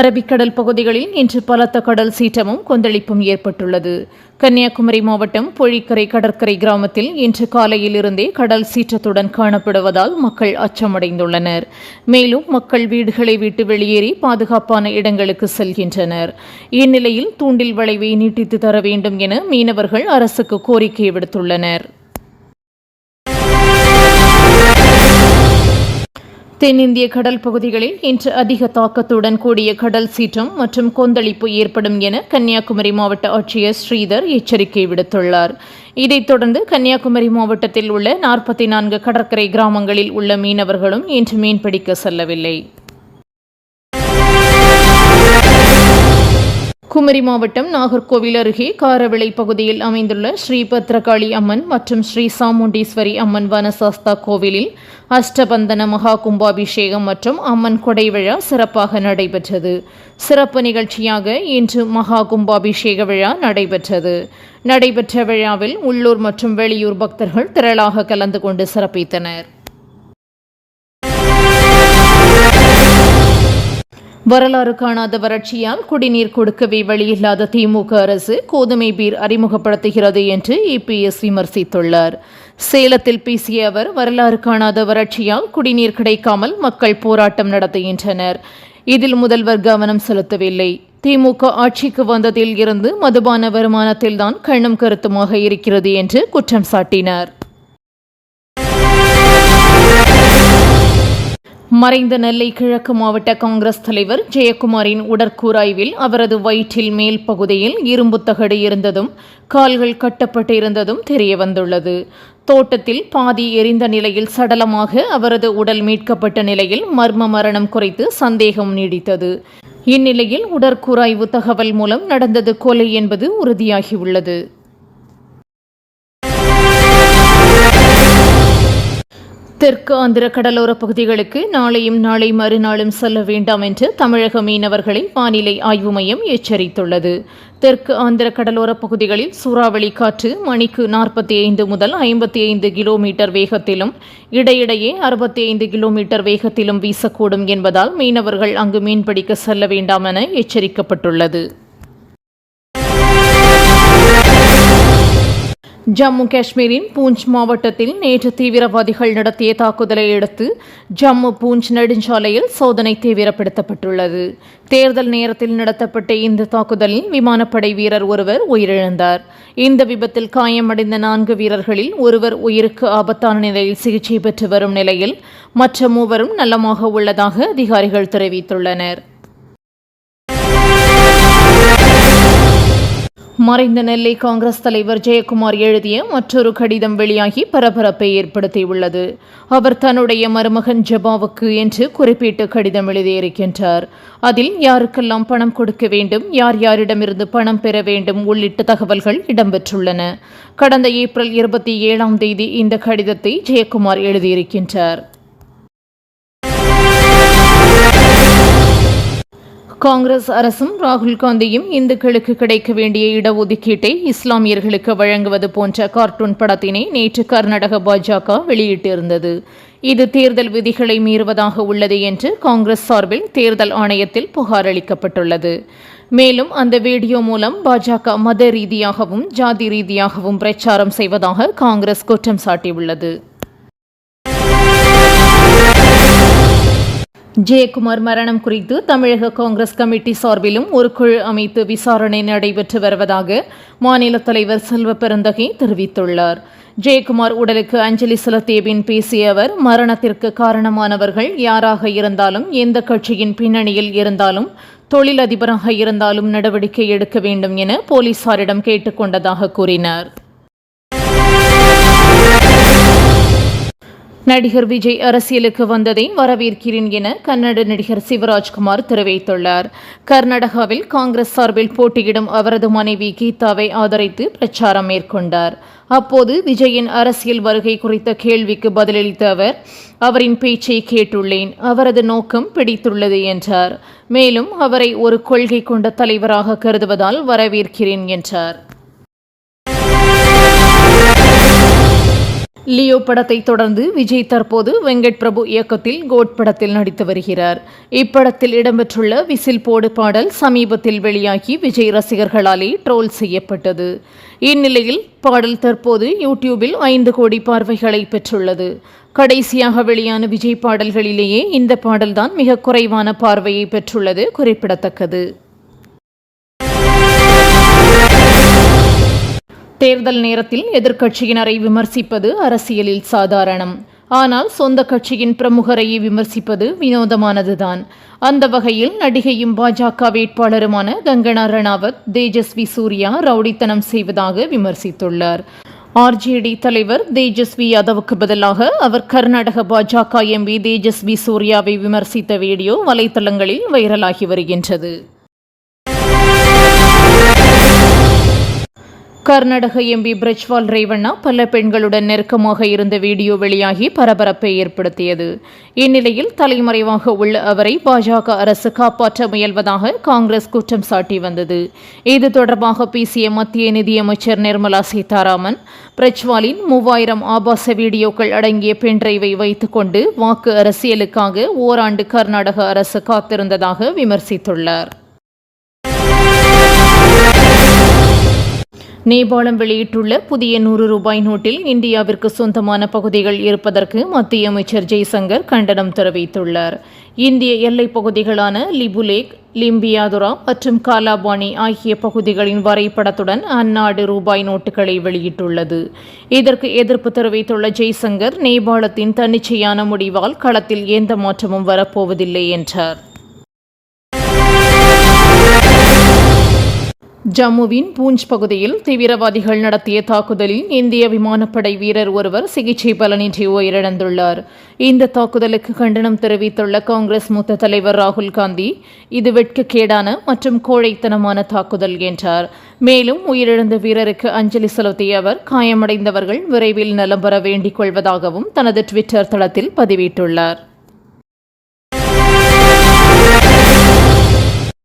அரபிக்கடல் பகுதிகளில் இன்று பலத்த கடல் சீற்றமும் கொந்தளிப்பும் ஏற்பட்டுள்ளது. கன்னியாகுமரி மாவட்டம் பொழிக்கரை கடற்கரை கிராமத்தில் இன்று காலையில் இருந்தே கடல் சீற்றத்துடன் காணப்படுவதால் மக்கள் அச்சமடைந்துள்ளனர். மேலும் மக்கள் வீடுகளை விட்டு வெளியேறி பாதுகாப்பான இடங்களுக்கு செல்கின்றனர். இந்நிலையில் தூண்டில் வளைவை நீட்டித்து தர வேண்டும் என மீனவர்கள் அரசுக்கு கோரிக்கை விடுத்துள்ளனர். தென்னிந்திய கடல் பகுதிகளில் இன்று அதிக தாக்கத்துடன் கூடிய கடல் சீற்றம் மற்றும் கொந்தளிப்பு ஏற்படும் என கன்னியாகுமரி மாவட்ட ஆட்சியர் ஸ்ரீதர் எச்சரிக்கை விடுத்துள்ளார். இதைத் தொடர்ந்து கன்னியாகுமரி மாவட்டத்தில் உள்ள நாற்பத்தி நான்கு கடற்கரை கிராமங்களில் உள்ள மீனவர்களும் இன்று மீன்பிடிக்க செல்லவில்லை. குமரி மாவட்டம் நாகர்கோவில் அருகே காரவிளை பகுதியில் அமைந்துள்ள ஸ்ரீ பத்ரகாளி அம்மன் மற்றும் ஸ்ரீ சாமுண்டீஸ்வரி அம்மன் வனசாஸ்தா கோவிலில் அஷ்டபந்தன மகா கும்பாபிஷேகம் மற்றும் அம்மன் கொடை விழா சிறப்பாக நடைபெற்றது. சிறப்பு நிகழ்ச்சியாக இன்று மகா கும்பாபிஷேக விழா நடைபெற்றது. நடைபெற்ற விழாவில் உள்ளூர் மற்றும் வெளியூர் பக்தர்கள் திரளாக கலந்து கொண்டு சிறப்பித்தனர். வரலாறு காணாத வறட்சியால் குடிநீர் கொடுக்கவே வழியில்லாத திமுக அரசு கோதுமை பீர் அறிமுகப்படுத்துகிறது என்று இபிஎஸ் விமர்சித்துள்ளார். சேலத்தில் பேசிய அவர் வரலாறு காணாத வறட்சியால் குடிநீர் கிடைக்காமல் மக்கள் போராட்டம் நடத்துகின்றனர். இதில் முதல்வர் கவனம் செலுத்தவில்லை. திமுக ஆட்சிக்கு வந்ததில் இருந்து மதுபான வருமானத்தில்தான் கண்ணும் கருத்துமாக இருக்கிறது என்று குற்றம் சாட்டினார். மறைந்த நெல்லை கிழக்கு மாவட்ட காங்கிரஸ் தலைவர் ஜெயக்குமாரின் உடற்கூராய்வில் அவரது வயிற்றில் மேல் பகுதியில் இரும்பு தகடு இருந்ததும் கால்கள் கட்டப்பட்டு இருந்ததும் தெரியவந்துள்ளது. தோட்டத்தில் பாதி எரிந்த நிலையில் சடலமாக அவரது உடல் மீட்கப்பட்ட நிலையில் மர்ம மரணம் குறித்து சந்தேகம் நீடித்தது. இந்நிலையில் உடற்கூராய்வு தகவல் மூலம் நடந்தது கொலை என்பது உறுதியாகியுள்ளது. தெற்கு ஆந்திர கடலோர பகுதிகளுக்கு நாளையும் நாளை மறுநாளும் செல்ல வேண்டாம் என்று தமிழக மீனவர்களை வானிலை ஆய்வு மையம் எச்சரித்துள்ளது. தெற்கு ஆந்திர கடலோர பகுதிகளில் சூறாவளி காற்று மணிக்கு நாற்பத்தி ஐந்து முதல் ஐம்பத்தி ஐந்து கிலோமீட்டர் வேகத்திலும் இடையிடையே அறுபத்தி ஐந்து கிலோமீட்டர் வேகத்திலும் வீசக்கூடும் என்பதால் மீனவர்கள் அங்கு மீன்பிடிக்க செல்ல வேண்டாம் என எச்சரிக்கப்பட்டுள்ளது. ஜம்மு காஷ்மீரின் பூஞ்ச் மாவட்டத்தில் நேற்று தீவிரவாதிகள் நடத்திய தாக்குதலை அடுத்து ஜம்மு பூஞ்ச் நெடுஞ்சாலையில் சோதனை தீவிரப்படுத்தப்பட்டுள்ளது. தேர்தல் நேரத்தில் நடத்தப்பட்ட இந்த தாக்குதலில் விமானப்படை வீரர் ஒருவர் உயிரிழந்தார். இந்த விபத்தில் காயமடைந்த நான்கு வீரர்களில் ஒருவர் உயிருக்கு ஆபத்தான நிலையில் சிகிச்சை பெற்று வரும் நிலையில் மற்ற மூவரும் நலமாக உள்ளதாக அதிகாரிகள் தெரிவித்துள்ளனர். மறைந்த நெல்லை காங்கிரஸ் தலைவர் ஜெயக்குமார் எழுதிய மற்றொரு கடிதம் வெளியாகி பரபரப்பை ஏற்படுத்தியுள்ளது. அவர் தன்னுடைய மருமகன் ஜபாவுக்கு என்று குறிப்பிட்டு கடிதம் எழுதியிருக்கின்றார் அதில் யாருக்கெல்லாம் பணம் கொடுக்க வேண்டும் யார் யாரிடமிருந்து பணம் பெற வேண்டும் உள்ளிட்ட தகவல்கள் இடம்பெற்றுள்ளன. கடந்த ஏப்ரல் இருபத்தி ஏழாம் தேதி இந்த கடிதத்தை ஜெயக்குமார் எழுதியிருக்கின்றார். காங்கிரஸ் அரசும் ராகுல் காந்தியும் இந்துக்களுக்கு கிடைக்க வேண்டிய இடஒதுக்கீட்டை இஸ்லாமியர்களுக்கு வழங்குவது போன்ற கார்ட்டூன் படத்தினை நேற்று கர்நாடக பாஜக வெளியிட்டிருந்தது. இது தேர்தல் விதிகளை மீறுவதாக உள்ளது என்று காங்கிரஸ் சார்பில் தேர்தல் ஆணையத்தில் புகார் அளிக்கப்பட்டுள்ளது. மேலும் அந்த வீடியோ மூலம் பாஜக மத ரீதியாகவும் ஜாதி ரீதியாகவும் பிரச்சாரம் செய்வதாக காங்கிரஸ் குற்றம் சாட்டியுள்ளது. ஜெயக்குமார் மரணம் குறித்து தமிழக காங்கிரஸ் கமிட்டி சார்பிலும் ஒரு குழு அமைத்து விசாரணை நடைபெற்று வருவதாக மாநில தலைவர் செல்வ பெருந்தகை தெரிவித்துள்ளார். ஜெயக்குமார் உடலுக்கு அஞ்சலி செலுத்திய பின் பேசிய அவர் மரணத்திற்கு காரணமானவர்கள் யாராக இருந்தாலும் எந்த கட்சியின் பின்னணியில் இருந்தாலும் தொழிலதிபராக இருந்தாலும் நடவடிக்கை எடுக்க வேண்டும் என போலீசாரிடம் கேட்டுக்கொண்டதாக கூறினார். நடிகர் விஜய் அரசியலுக்கு வந்ததை வரவேற்கிறேன் என கன்னட நடிகர் சிவராஜ்குமார் தெரிவித்துள்ளார். கர்நாடகாவில் காங்கிரஸ் சார்பில் போட்டியிடும் அவரது மனைவி கீதாவை ஆதரித்து பிரச்சாரம் மேற்கொண்டார். அப்போது விஜயின் அரசியல் வருகை குறித்த கேள்விக்கு பதிலளித்த அவர் அவரின் பேச்சை கேட்டுள்ளேன் அவரது நோக்கம் பிடித்துள்ளது என்றார். மேலும் அவரை ஒரு கொள்கை கொண்ட தலைவராக கருதுவதால் வரவேற்கிறேன் என்றார். லியோ படத்தை தொடர்ந்து விஜய் தற்போது வெங்கட் பிரபு இயக்கத்தில் கோட் படத்தில் நடித்து வருகிறார். இப்படத்தில் இடம்பெற்றுள்ள விசில் போடு பாடல் சமீபத்தில் வெளியாகி விஜய் ரசிகர்களாலே ட்ரோல் செய்யப்பட்டது. இந்நிலையில் பாடல் தற்போது யூடியூபில் ஐந்து கோடி பார்வைகளை பெற்றுள்ளது. கடைசியாக வெளியான விஜய் பாடல்களிலேயே இந்த பாடல்தான் மிக குறைவான பார்வையை பெற்றுள்ளது குறிப்பிடத்தக்கது. தேர்தல் நேரத்தில் எதிர்க்கட்சியினரை விமர்சிப்பது அரசியலில் சாதாரணம். ஆனால் சொந்த கட்சியின் பிரமுகரையை விமர்சிப்பது வினோதமானதுதான். அந்த வகையில் நடிகையும் பாஜக வேட்பாளருமான கங்கனா ரணாவத் தேஜஸ்வி சூர்யா ரவுடித்தனம் செய்வதாக விமர்சித்துள்ளார். ஆர்ஜேடி தலைவர் தேஜஸ்வி யாதவுக்கு பதிலாக அவர் கர்நாடக பாஜக எம்பி தேஜஸ்வி சூர்யாவை விமர்சித்த வீடியோ வலைத்தளங்களில் வைரலாகி வருகின்றது. கர்நாடக எம்பி பிரஜ்வால் ரேவண்ணா பல பெண்களுடன் நெருக்கமாக இருந்த வீடியோ வெளியாகி பரபரப்பை ஏற்படுத்தியது. இந்நிலையில் தலைமறைவாக உள்ள அவரை பாஜக அரசு காப்பாற்ற முயல்வதாக காங்கிரஸ் குற்றம் சாட்டி வந்தது. இது தொடர்பாக பேசிய மத்திய நிதியமைச்சர் நிர்மலா சீதாராமன் பிரஜ்வாலின் மூவாயிரம் ஆபாச வீடியோக்கள் அடங்கிய பென்டிரைவை வைத்துக்கொண்டு வாக்கு அரசியலுக்காக ஓராண்டு கர்நாடக அரசு காத்திருந்ததாக விமர்சித்துள்ளார். நேபாளம் வெளியிட்டுள்ள புதிய நூறு ரூபாய் நோட்டில் இந்தியாவிற்கு சொந்தமான பகுதிகள் இருப்பதற்கு மத்திய அமைச்சர் ஜெய்சங்கர் கண்டனம் தெரிவித்துள்ளார். இந்திய எல்லைப் பகுதிகளான லிபுலேக் லிம்பியாதுரா மற்றும் காலாபாணி ஆகிய பகுதிகளின் வரைபடத்துடன் அந்நாடு ரூபாய் நோட்டுகளை வெளியிட்டுள்ளது. இதற்கு எதிர்ப்பு தெரிவித்துள்ள ஜெய்சங்கர் நேபாளத்தின் தன்னிச்சையான முடிவால் களத்தில் எந்த மாற்றமும் வரப்போவதில்லை என்றார். ஜம்முவின் பூஞ்ச் பகுதியில் தீவிரவாதிகள் நடத்திய தாக்குதலில் இந்திய விமானப்படை வீரர் ஒருவர் சிகிச்சை பலனின்றி உயிரிழந்துள்ளார். இந்த தாக்குதலுக்கு கண்டனம் தெரிவித்துள்ள காங்கிரஸ் மூத்த தலைவர் ராகுல் காந்தி இது வெட்கக்கேடான மற்றும் கோழைத்தனமான தாக்குதல் என்றார். மேலும் உயிரிழந்த வீரருக்கு அஞ்சலி செலுத்திய அவர் காயமடைந்தவர்கள் விரைவில் நலம் பெற வேண்டிக் கொள்வதாகவும் தனது ட்விட்டர் தளத்தில் பதிவிட்டுள்ளார்.